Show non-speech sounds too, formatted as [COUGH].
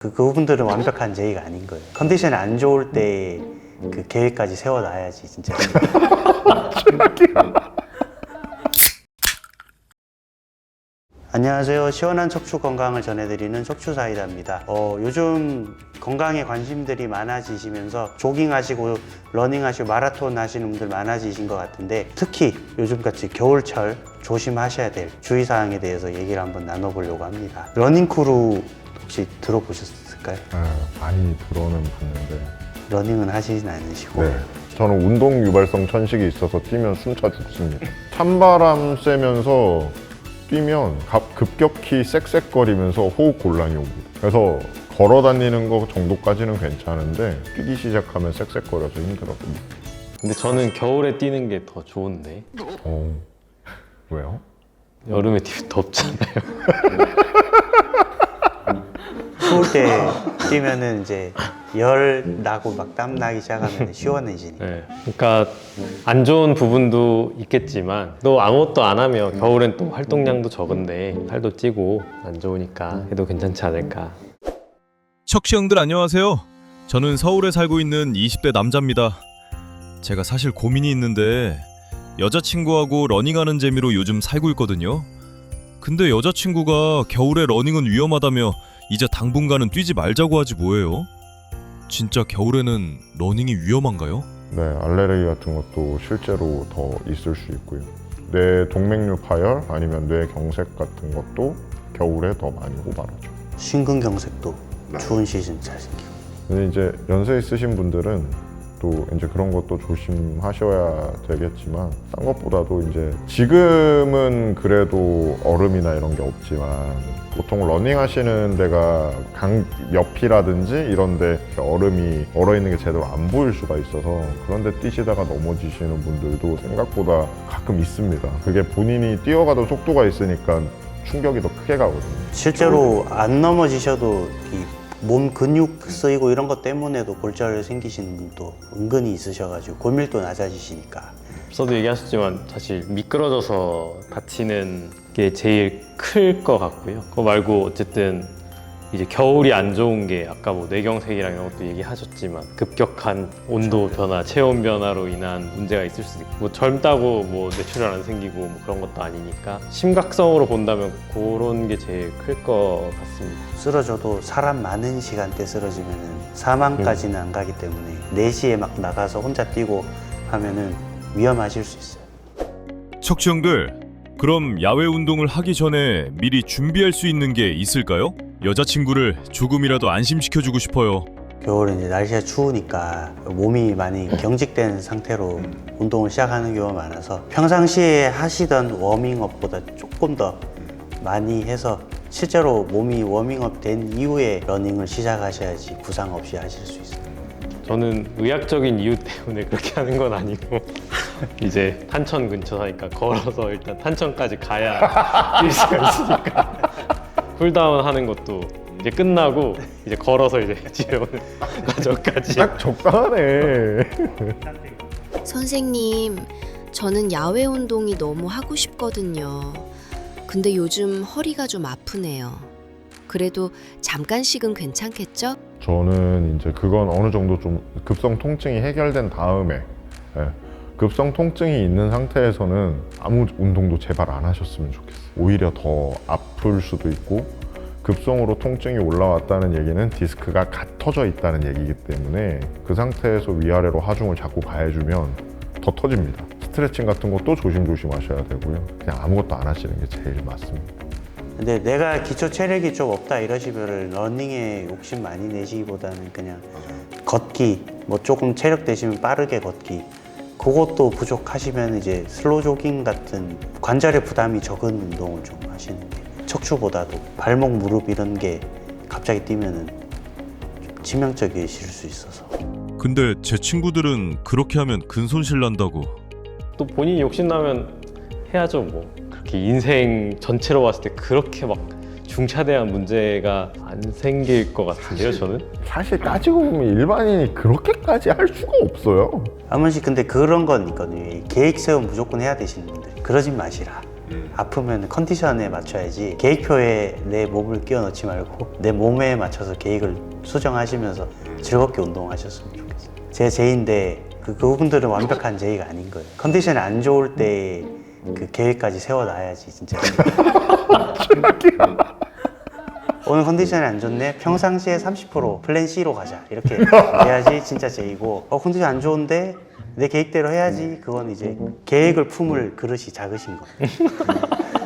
그 그분들은 완벽한 제의가 아닌 거예요. 컨디션이 안 좋을 때 그 계획까지 세워놔야지 진짜. [LAUGHS] 안녕하세요. 시원한 척추 건강을 전해드리는 척추 사이다입니다. 어, 요즘 건강에 관심들이 많아지시면서 조깅하시고 러닝하시고 마라톤 하시는 분들 많아지신 것 같은데 특히 요즘같이 겨울철 조심하셔야 될 주의사항에 대해서 얘기를 한번 나눠보려고 합니다. 러닝크루 혹시 들어보셨을까요? 네, 많이 들어는 봤는데 러닝은 하시진 않으시고 네. 저는 운동 유발성 천식이 있어서 뛰면 숨차 죽습니다. 찬바람 쐬면서 뛰면 갑- 급격히 쌕쌕거리면서 호흡 곤란이 옵니다. 그래서 걸어 다니는 거 정도까지는 괜찮은데 뛰기 시작하면 쌕쌕거려서 힘들어집니다. 근데 저는 겨울에 뛰는 게 더 좋은데 어, 왜요? 여름에 뛰면 덥잖아요. [LAUGHS] 추울 때 뛰면은 이제 열 나고 막 땀 나기 시작하면 시원해지니까. 네. 그러니까 안 좋은 부분도 있겠지만 또 아무것도 안 하면 겨울엔 또 활동량도 적은데 살도 찌고 안 좋으니까 해도 괜찮지 않을까. 척시 형들 안녕하세요. 저는 서울에 살고 있는 20대 남자입니다. 제가 사실 고민이 있는데 여자친구하고 러닝하는 재미로 요즘 살고 있거든요. 근데 여자친구가 겨울에 러닝은 위험하다며 이제 당분간은 뛰지 말자고 하지 뭐예요? 진짜 겨울에는 러닝이 위험한가요? 네, 알레르기 같은 것도 실제로 더 있을 수 있고요. 뇌 동맥류 파열 아니면 뇌 경색 같은 것도 겨울에 더 많이 고발하죠. 심근경색도 추운 시즌 잘 생기고. 근데 이제 연세 있으신 분들은 또 이제 그런 것도 조심하셔야 되겠지만 딴 것보다도 이제 지금은 그래도 얼음이나 이런 게 없지만 보통 러닝 하시는 데가 강 옆이라든지 이런 데 얼음이 얼어 있는 게 제대로 안 보일 수가 있어서 그런 데 뛰시다가 넘어지시는 분들도 생각보다 가끔 있습니다. 그게 본인이 뛰어가도 속도가 있으니까 충격이 더 크게 가거든요. 실제로 안 넘어지셔도 이 몸 근육 쓰이고 이런 것 때문에도 골절 생기시는 분도 은근히 있으셔가지고 골밀도 낮아지시니까. 앞서도 얘기하셨지만 사실 미끄러져서 다치는 게 제일 클 것 같고요. 그거 말고 어쨌든 이제 겨울이 안 좋은 게 아까 뭐 뇌경색이랑 이런 것도 얘기하셨지만 급격한 온도 변화, 체온 변화로 인한 문제가 있을 수도 있고 뭐 젊다고 뭐 뇌출혈 안 생기고 뭐 그런 것도 아니니까 심각성으로 본다면 그런 게 제일 클 것 같습니다. 쓰러져도 사람 많은 시간대 쓰러지면은 사망까지는 안 가기 때문에 4시에 막 나가서 혼자 뛰고 하면은 위험하실 수 있어요. 척시 형들, 그럼 야외 운동을 하기 전에 미리 준비할 수 있는 게 있을까요? 여자친구를 조금이라도 안심시켜주고 싶어요. 겨울에 이제 날씨가 추우니까 몸이 많이 경직된 상태로 운동을 시작하는 경우가 많아서 평상시에 하시던 워밍업보다 조금 더 많이 해서 실제로 몸이 워밍업 된 이후에 러닝을 시작하셔야지 부상 없이 하실 수 있어요. 저는 의학적인 이유 때문에 그렇게 하는 건 아니고 [LAUGHS] 이제 탄천 근처 사니까 걸어서 일단 탄천까지 가야 [LAUGHS] 뛸 수가 있으니까 쿨다운 하는 것도 이제 끝나고 이제 걸어서 이제 [LAUGHS] 집에 오는 과정까지 딱 적당하네. 선생님, 저는 야외 운동이 너무 하고 싶거든요. 근데 요즘 허리가 좀 아프네요. 그래도 잠깐씩은 괜찮겠죠? 저는 이제 그건 어느 정도 좀 급성 통증이 해결된 다음에 예, 급성 통증이 있는 상태에서는 아무 운동도 제발 안 하셨으면 좋겠어요. 오히려 더 아플 수도 있고 급성으로 통증이 올라왔다는 얘기는 디스크가 갓 터져 있다는 얘기이기 때문에 그 상태에서 위아래로 하중을 자꾸 가해주면 더 터집니다. 스트레칭 같은 것도 조심조심 하셔야 되고요. 그냥 아무것도 안 하시는 게 제일 맞습니다. 근데 내가 기초 체력이 좀 없다 이러시면 러닝에 욕심 많이 내시기보다는 그냥 걷기 뭐 조금 체력 되시면 빠르게 걷기 그것도 부족하시면 이제 슬로 조깅 같은 관절의 부담이 적은 운동을 좀 하시는 게 척추보다도 발목 무릎 이런 게 갑자기 뛰면은 좀 치명적이실 수 있어서 근데 제 친구들은 그렇게 하면 근손실 난다고. 또 본인이 욕심나면 해야죠 뭐 그렇게 인생 전체로 봤을 때 그렇게 막 중차대한 문제가 안 생길 것 같은데요 저는 사실 따지고 보면 일반인이 그렇게까지 할 수가 없어요. 한 번씩 근데 그런 건 있거든요 이 계획 세우면 무조건 해야 되시는 분들 그러진 마시라 아프면 컨디션에 맞춰야지 계획표에 내 몸을 끼워 넣지 말고 내 몸에 맞춰서 계획을 수정하시면서 즐겁게 운동하셨으면 좋겠어요. 제 제인데 그 그분들은 완벽한 제의가 아닌 거예요. 컨디션이 안 좋을 때 그 계획까지 세워놔야지 진짜. [LAUGHS] [LAUGHS] 오늘 컨디션이 안 좋네. 평상시에 30% 플랜 C로 가자. 이렇게 해야지 진짜 제이고. 어 컨디션 안 좋은데 내 계획대로 해야지. 그건 이제 계획을 품을 그릇이 작으신 거예요. [LAUGHS]